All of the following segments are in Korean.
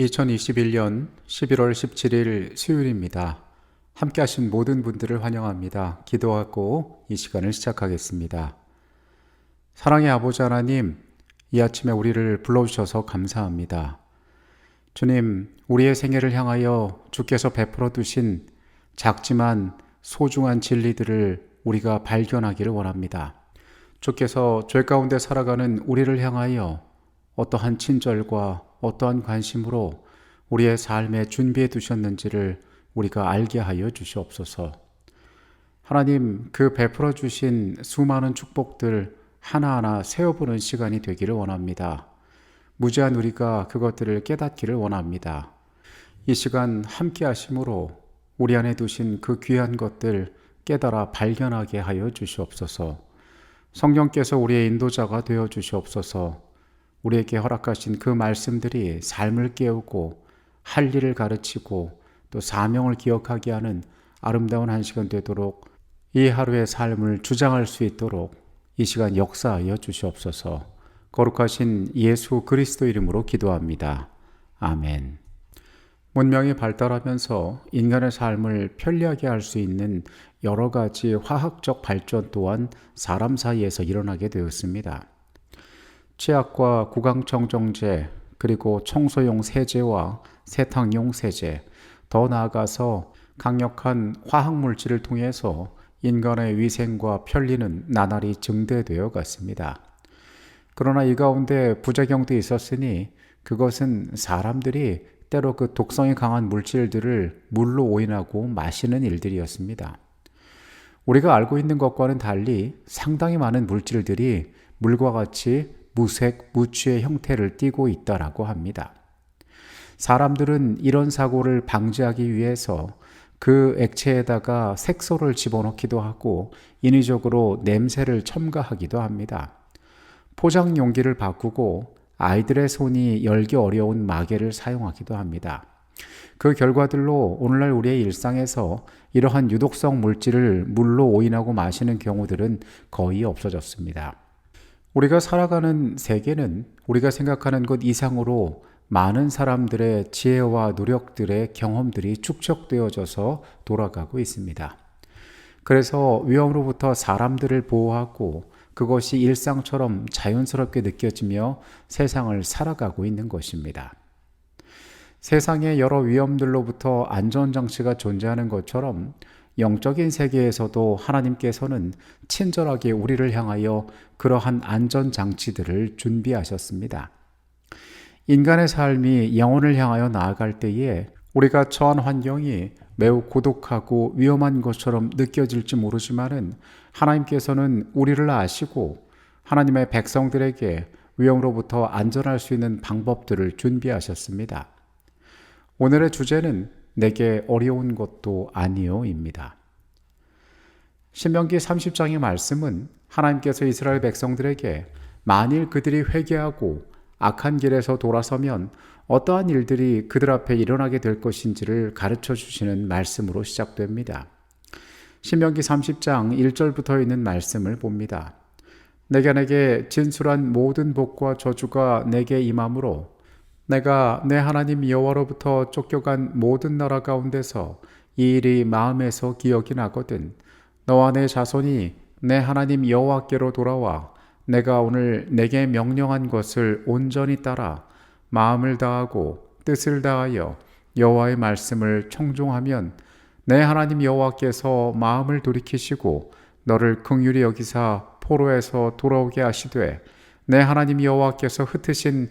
2021년 11월 17일 수요일입니다. 함께 하신 모든 분들을 환영합니다. 기도하고 이 시간을 시작하겠습니다. 사랑의 아버지 하나님, 이 아침에 우리를 불러주셔서 감사합니다. 주님, 우리의 생애를 향하여 주께서 베풀어 두신 작지만 소중한 진리들을 우리가 발견하기를 원합니다. 주께서 죄 가운데 살아가는 우리를 향하여 어떠한 친절과 어떠한 관심으로 우리의 삶에 준비해 두셨는지를 우리가 알게 하여 주시옵소서. 하나님, 그 베풀어 주신 수많은 축복들 하나하나 세어보는 시간이 되기를 원합니다. 무지한 우리가 그것들을 깨닫기를 원합니다. 이 시간 함께 하심으로 우리 안에 두신 그 귀한 것들 깨달아 발견하게 하여 주시옵소서. 성령께서 우리의 인도자가 되어 주시옵소서. 우리에게 허락하신 그 말씀들이 삶을 깨우고 할 일을 가르치고 또 사명을 기억하게 하는 아름다운 한 시간 되도록 이 하루의 삶을 주장할 수 있도록 이 시간 역사하여 주시옵소서. 거룩하신 예수 그리스도 이름으로 기도합니다. 아멘. 문명이 발달하면서 인간의 삶을 편리하게 할 수 있는 여러 가지 화학적 발전 또한 사람 사이에서 일어나게 되었습니다. 치약과 구강청정제, 그리고 청소용 세제와 세탁용 세제, 더 나아가서 강력한 화학물질을 통해서 인간의 위생과 편리는 나날이 증대되어 갔습니다. 그러나 이 가운데 부작용도 있었으니 그것은 사람들이 때로 그 독성이 강한 물질들을 물로 오인하고 마시는 일들이었습니다. 우리가 알고 있는 것과는 달리 상당히 많은 물질들이 물과 같이 무색, 무취의 형태를 띠고 있다라고 합니다. 사람들은 이런 사고를 방지하기 위해서 그 액체에다가 색소를 집어넣기도 하고 인위적으로 냄새를 첨가하기도 합니다. 포장 용기를 바꾸고 아이들의 손이 열기 어려운 마개를 사용하기도 합니다. 그 결과들로 오늘날 우리의 일상에서 이러한 유독성 물질을 물로 오인하고 마시는 경우들은 거의 없어졌습니다. 우리가 살아가는 세계는 우리가 생각하는 것 이상으로 많은 사람들의 지혜와 노력들의 경험들이 축적되어져서 돌아가고 있습니다. 그래서 위험으로부터 사람들을 보호하고 그것이 일상처럼 자연스럽게 느껴지며 세상을 살아가고 있는 것입니다. 세상의 여러 위험들로부터 안전장치가 존재하는 것처럼 영적인 세계에서도 하나님께서는 친절하게 우리를 향하여 그러한 안전장치들을 준비하셨습니다. 인간의 삶이 영혼을 향하여 나아갈 때에 우리가 처한 환경이 매우 고독하고 위험한 것처럼 느껴질지 모르지만은 하나님께서는 우리를 아시고 하나님의 백성들에게 위험으로부터 안전할 수 있는 방법들을 준비하셨습니다. 오늘의 주제는 내게 어려운 것도 아니요입니다. 신명기 30장의 말씀은 하나님께서 이스라엘 백성들에게 만일 그들이 회개하고 악한 길에서 돌아서면 어떠한 일들이 그들 앞에 일어나게 될 것인지를 가르쳐 주시는 말씀으로 시작됩니다. 신명기 30장 1절부터 있는 말씀을 봅니다. 내가 내게 진술한 모든 복과 저주가 내게 임함으로 내가 내 하나님 여호와로부터 쫓겨간 모든 나라 가운데서 이 일이 마음에서 기억이 나거든. 너와 내 자손이 내 하나님 여호와께로 돌아와 내가 오늘 내게 명령한 것을 온전히 따라 마음을 다하고 뜻을 다하여 여호와의 말씀을 청종하면 내 하나님 여호와께서 마음을 돌이키시고 너를 긍휼히 여기사 포로에서 돌아오게 하시되 내 하나님 여호와께서 흩으신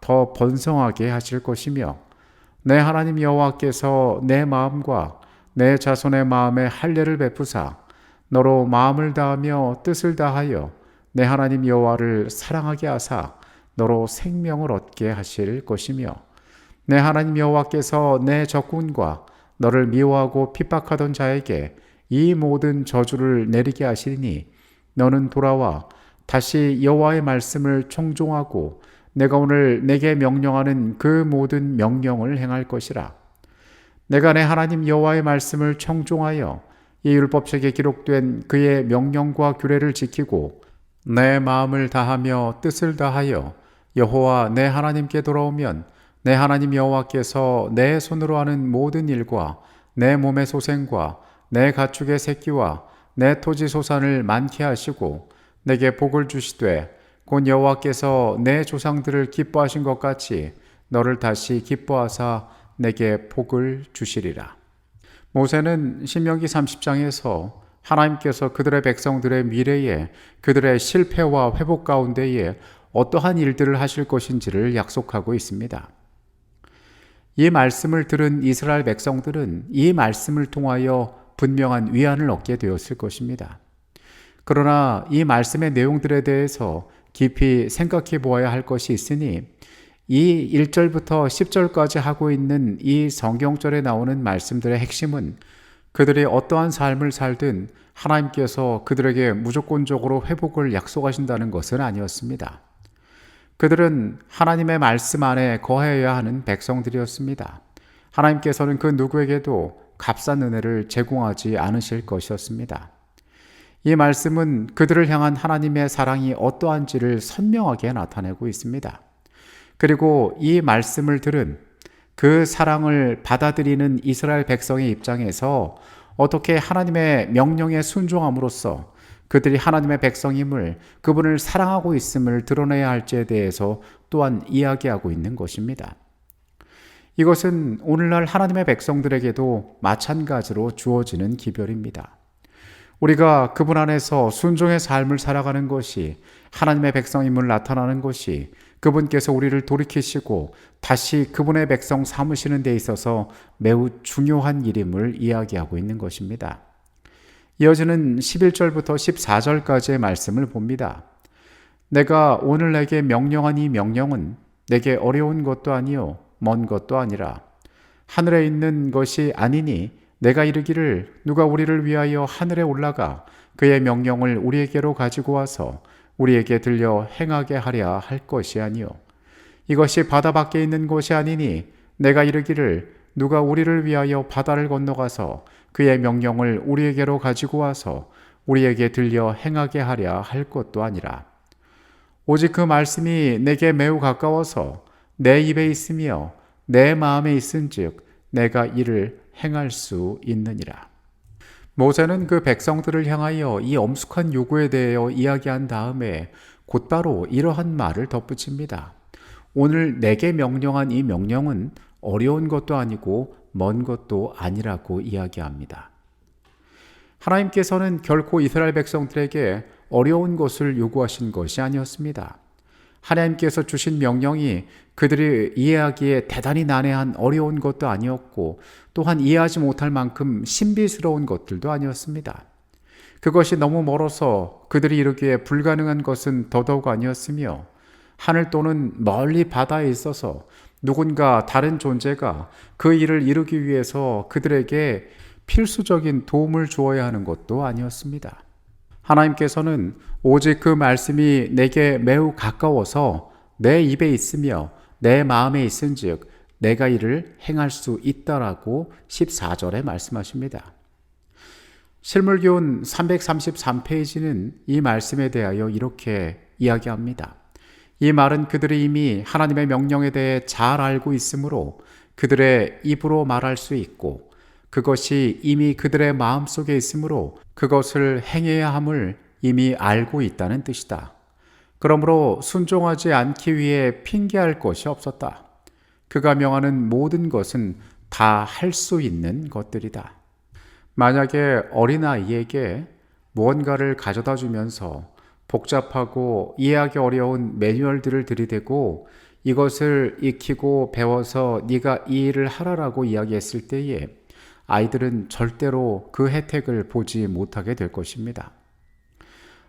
더 번성하게 하실 것이며 내 하나님 여호와께서 내 마음과 내 자손의 마음에 할례를 베푸사 너로 마음을 다하며 뜻을 다하여 내 하나님 여호와를 사랑하게 하사 너로 생명을 얻게 하실 것이며 내 하나님 여호와께서 내 적군과 너를 미워하고 핍박하던 자에게 이 모든 저주를 내리게 하시니 너는 돌아와 다시 여호와의 말씀을 청종하고 내가 오늘 내게 명령하는 그 모든 명령을 행할 것이라. 내가 내 하나님 여호와의 말씀을 청종하여 이 율법책에 기록된 그의 명령과 규례를 지키고 내 마음을 다하며 뜻을 다하여 여호와 내 하나님께 돌아오면 내 하나님 여호와께서 내 손으로 하는 모든 일과 내 몸의 소생과 내 가축의 새끼와 내 토지 소산을 많게 하시고 내게 복을 주시되 곧 여호와께서 내 조상들을 기뻐하신 것 같이 너를 다시 기뻐하사 내게 복을 주시리라. 모세는 신명기 30장에서 하나님께서 그들의 백성들의 미래에 그들의 실패와 회복 가운데에 어떠한 일들을 하실 것인지를 약속하고 있습니다. 이 말씀을 들은 이스라엘 백성들은 이 말씀을 통하여 분명한 위안을 얻게 되었을 것입니다. 그러나 이 말씀의 내용들에 대해서 깊이 생각해 보아야 할 것이 있으니 이 1절부터 10절까지 하고 있는 이 성경절에 나오는 말씀들의 핵심은 그들이 어떠한 삶을 살든 하나님께서 그들에게 무조건적으로 회복을 약속하신다는 것은 아니었습니다. 그들은 하나님의 말씀 안에 거해야 하는 백성들이었습니다. 하나님께서는 그 누구에게도 값싼 은혜를 제공하지 않으실 것이었습니다. 이 말씀은 그들을 향한 하나님의 사랑이 어떠한지를 선명하게 나타내고 있습니다. 그리고 이 말씀을 들은 그 사랑을 받아들이는 이스라엘 백성의 입장에서 어떻게 하나님의 명령에 순종함으로써 그들이 하나님의 백성임을 그분을 사랑하고 있음을 드러내야 할지에 대해서 또한 이야기하고 있는 것입니다. 이것은 오늘날 하나님의 백성들에게도 마찬가지로 주어지는 기별입니다. 우리가 그분 안에서 순종의 삶을 살아가는 것이 하나님의 백성임을 나타나는 것이 그분께서 우리를 돌이키시고 다시 그분의 백성 삼으시는 데 있어서 매우 중요한 일임을 이야기하고 있는 것입니다. 이어지는 11절부터 14절까지의 말씀을 봅니다. 내가 오늘 내게 명령한 이 명령은 내게 어려운 것도 아니요 먼 것도 아니라 하늘에 있는 것이 아니니 내가 이르기를 누가 우리를 위하여 하늘에 올라가 그의 명령을 우리에게로 가지고 와서 우리에게 들려 행하게 하랴 할 것이 아니요. 이것이 바다 밖에 있는 곳이 아니니 내가 이르기를 누가 우리를 위하여 바다를 건너가서 그의 명령을 우리에게로 가지고 와서 우리에게 들려 행하게 하랴 할 것도 아니라. 오직 그 말씀이 내게 매우 가까워서 내 입에 있으며 내 마음에 있은즉 내가 이를 행할 수 있느니라. 모세는 그 백성들을 향하여 이 엄숙한 요구에 대하여 이야기한 다음에 곧바로 이러한 말을 덧붙입니다. 오늘 내게 명령한 이 명령은 어려운 것도 아니고 먼 것도 아니라고 이야기합니다. 하나님께서는 결코 이스라엘 백성들에게 어려운 것을 요구하신 것이 아니었습니다. 하나님께서 주신 명령이 그들이 이해하기에 대단히 난해한 어려운 것도 아니었고 또한 이해하지 못할 만큼 신비스러운 것들도 아니었습니다. 그것이 너무 멀어서 그들이 이루기에 불가능한 것은 더더욱 아니었으며 하늘 또는 멀리 바다에 있어서 누군가 다른 존재가 그 일을 이루기 위해서 그들에게 필수적인 도움을 주어야 하는 것도 아니었습니다. 하나님께서는 오직 그 말씀이 내게 매우 가까워서 내 입에 있으며 내 마음에 있은즉 내가 이를 행할 수 있다라고 14절에 말씀하십니다. 실물교훈 333페이지는 이 말씀에 대하여 이렇게 이야기합니다. 이 말은 그들이 이미 하나님의 명령에 대해 잘 알고 있으므로 그들의 입으로 말할 수 있고 그것이 이미 그들의 마음 속에 있으므로 그것을 행해야 함을 이미 알고 있다는 뜻이다. 그러므로 순종하지 않기 위해 핑계할 것이 없었다. 그가 명하는 모든 것은 다 할 수 있는 것들이다. 만약에 어린아이에게 무언가를 가져다 주면서 복잡하고 이해하기 어려운 매뉴얼들을 들이대고 이것을 익히고 배워서 네가 이 일을 하라라고 이야기했을 때에 아이들은 절대로 그 혜택을 보지 못하게 될 것입니다.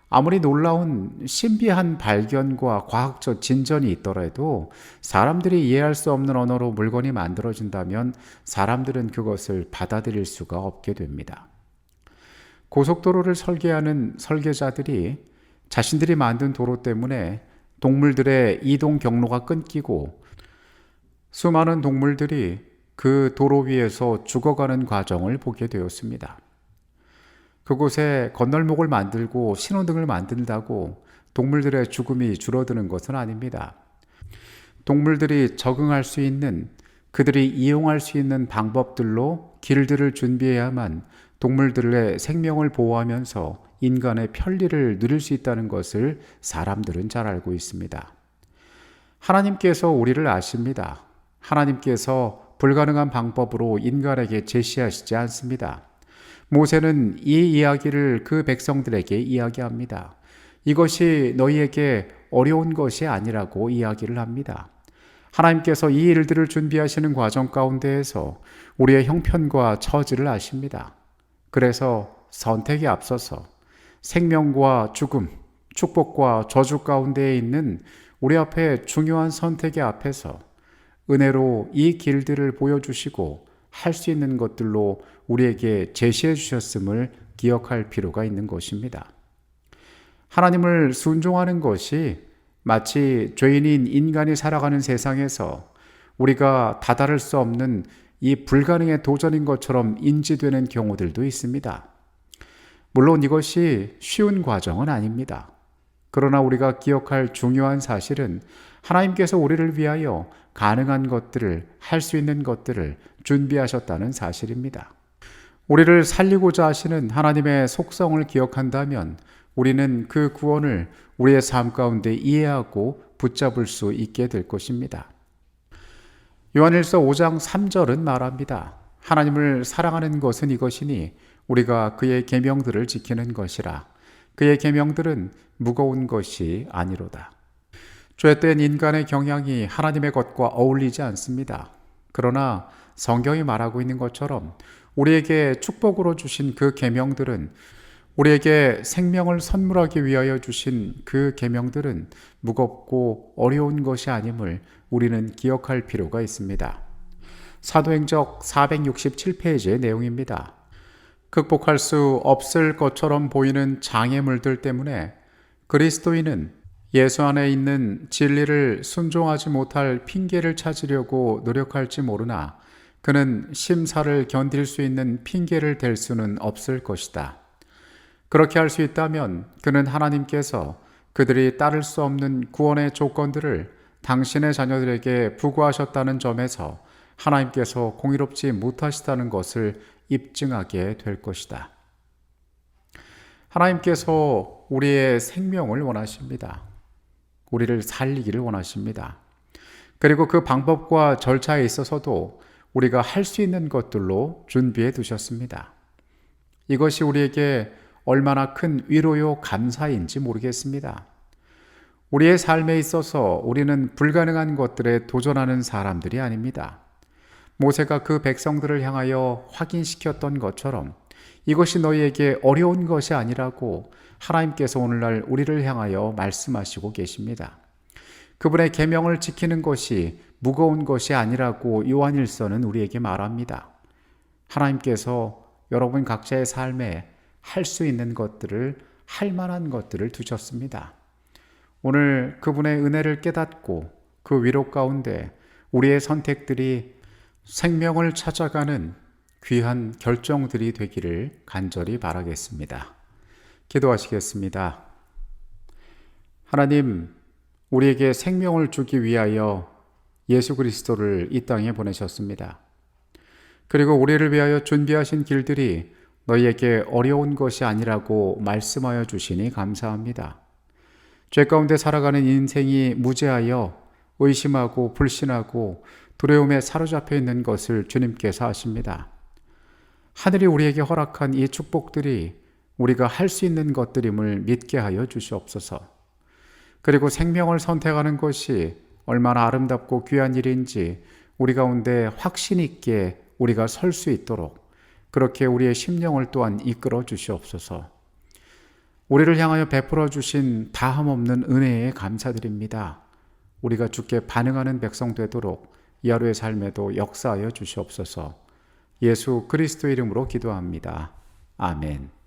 아무리 놀라운 신비한 발견과 과학적 진전이 있더라도 사람들이 이해할 수 없는 언어로 물건이 만들어진다면 사람들은 그것을 받아들일 수가 없게 됩니다. 고속도로를 설계하는 설계자들이 자신들이 만든 도로 때문에 동물들의 이동 경로가 끊기고 수많은 동물들이 그 도로 위에서 죽어가는 과정을 보게 되었습니다. 그곳에 건널목을 만들고 신호등을 만든다고 동물들의 죽음이 줄어드는 것은 아닙니다. 동물들이 적응할 수 있는 그들이 이용할 수 있는 방법들로 길들을 준비해야만 동물들의 생명을 보호하면서 인간의 편리를 누릴 수 있다는 것을 사람들은 잘 알고 있습니다. 하나님께서 우리를 아십니다. 하나님께서 불가능한 방법으로 인간에게 제시하시지 않습니다. 모세는 이 이야기를 그 백성들에게 이야기합니다. 이것이 너희에게 어려운 것이 아니라고 이야기를 합니다. 하나님께서 이 일들을 준비하시는 과정 가운데에서 우리의 형편과 처지를 아십니다. 그래서 선택에 앞서서 생명과 죽음, 축복과 저주 가운데에 있는 우리 앞에 중요한 선택의 앞에서 은혜로 이 길들을 보여주시고 할 수 있는 것들로 우리에게 제시해 주셨음을 기억할 필요가 있는 것입니다. 하나님을 순종하는 것이 마치 죄인인 인간이 살아가는 세상에서 우리가 다다를 수 없는 이 불가능의 도전인 것처럼 인지되는 경우들도 있습니다. 물론 이것이 쉬운 과정은 아닙니다. 그러나 우리가 기억할 중요한 사실은 하나님께서 우리를 위하여 가능한 것들을 할 수 있는 것들을 준비하셨다는 사실입니다. 우리를 살리고자 하시는 하나님의 속성을 기억한다면 우리는 그 구원을 우리의 삶 가운데 이해하고 붙잡을 수 있게 될 것입니다. 요한일서 5장 3절은 말합니다. 하나님을 사랑하는 것은 이것이니 우리가 그의 계명들을 지키는 것이라. 그의 계명들은 무거운 것이 아니로다. 죄된 인간의 경향이 하나님의 것과 어울리지 않습니다. 그러나 성경이 말하고 있는 것처럼 우리에게 축복으로 주신 그 계명들은 우리에게 생명을 선물하기 위하여 주신 그 계명들은 무겁고 어려운 것이 아님을 우리는 기억할 필요가 있습니다. 사도행적 467페이지의 내용입니다. 극복할 수 없을 것처럼 보이는 장애물들 때문에 그리스도인은 예수 안에 있는 진리를 순종하지 못할 핑계를 찾으려고 노력할지 모르나 그는 심사를 견딜 수 있는 핑계를 댈 수는 없을 것이다. 그렇게 할 수 있다면 그는 하나님께서 그들이 따를 수 없는 구원의 조건들을 당신의 자녀들에게 부과하셨다는 점에서 하나님께서 공의롭지 못하시다는 것을 입증하게 될 것이다. 하나님께서 우리의 생명을 원하십니다. 우리를 살리기를 원하십니다. 그리고 그 방법과 절차에 있어서도 우리가 할 수 있는 것들로 준비해 두셨습니다. 이것이 우리에게 얼마나 큰 위로요 감사인지 모르겠습니다. 우리의 삶에 있어서 우리는 불가능한 것들에 도전하는 사람들이 아닙니다. 모세가 그 백성들을 향하여 확인시켰던 것처럼 이것이 너희에게 어려운 것이 아니라고 하나님께서 오늘날 우리를 향하여 말씀하시고 계십니다. 그분의 계명을 지키는 것이 무거운 것이 아니라고 요한일서는 우리에게 말합니다. 하나님께서 여러분 각자의 삶에 할 수 있는 것들을 할 만한 것들을 두셨습니다. 오늘 그분의 은혜를 깨닫고 그 위로 가운데 우리의 선택들이 생명을 찾아가는 귀한 결정들이 되기를 간절히 바라겠습니다. 기도하시겠습니다. 하나님, 우리에게 생명을 주기 위하여 예수 그리스도를 이 땅에 보내셨습니다. 그리고 우리를 위하여 준비하신 길들이 너희에게 어려운 것이 아니라고 말씀하여 주시니 감사합니다. 죄 가운데 살아가는 인생이 무죄하여 의심하고 불신하고 두려움에 사로잡혀 있는 것을 주님께서 아십니다. 하늘이 우리에게 허락한 이 축복들이 우리가 할 수 있는 것들임을 믿게 하여 주시옵소서. 그리고 생명을 선택하는 것이 얼마나 아름답고 귀한 일인지 우리 가운데 확신 있게 우리가 설 수 있도록 그렇게 우리의 심령을 또한 이끌어 주시옵소서. 우리를 향하여 베풀어 주신 다함 없는 은혜에 감사드립니다. 우리가 주께 반응하는 백성 되도록 이 하루의 삶에도 역사하여 주시옵소서. 예수 그리스도 이름으로 기도합니다. 아멘.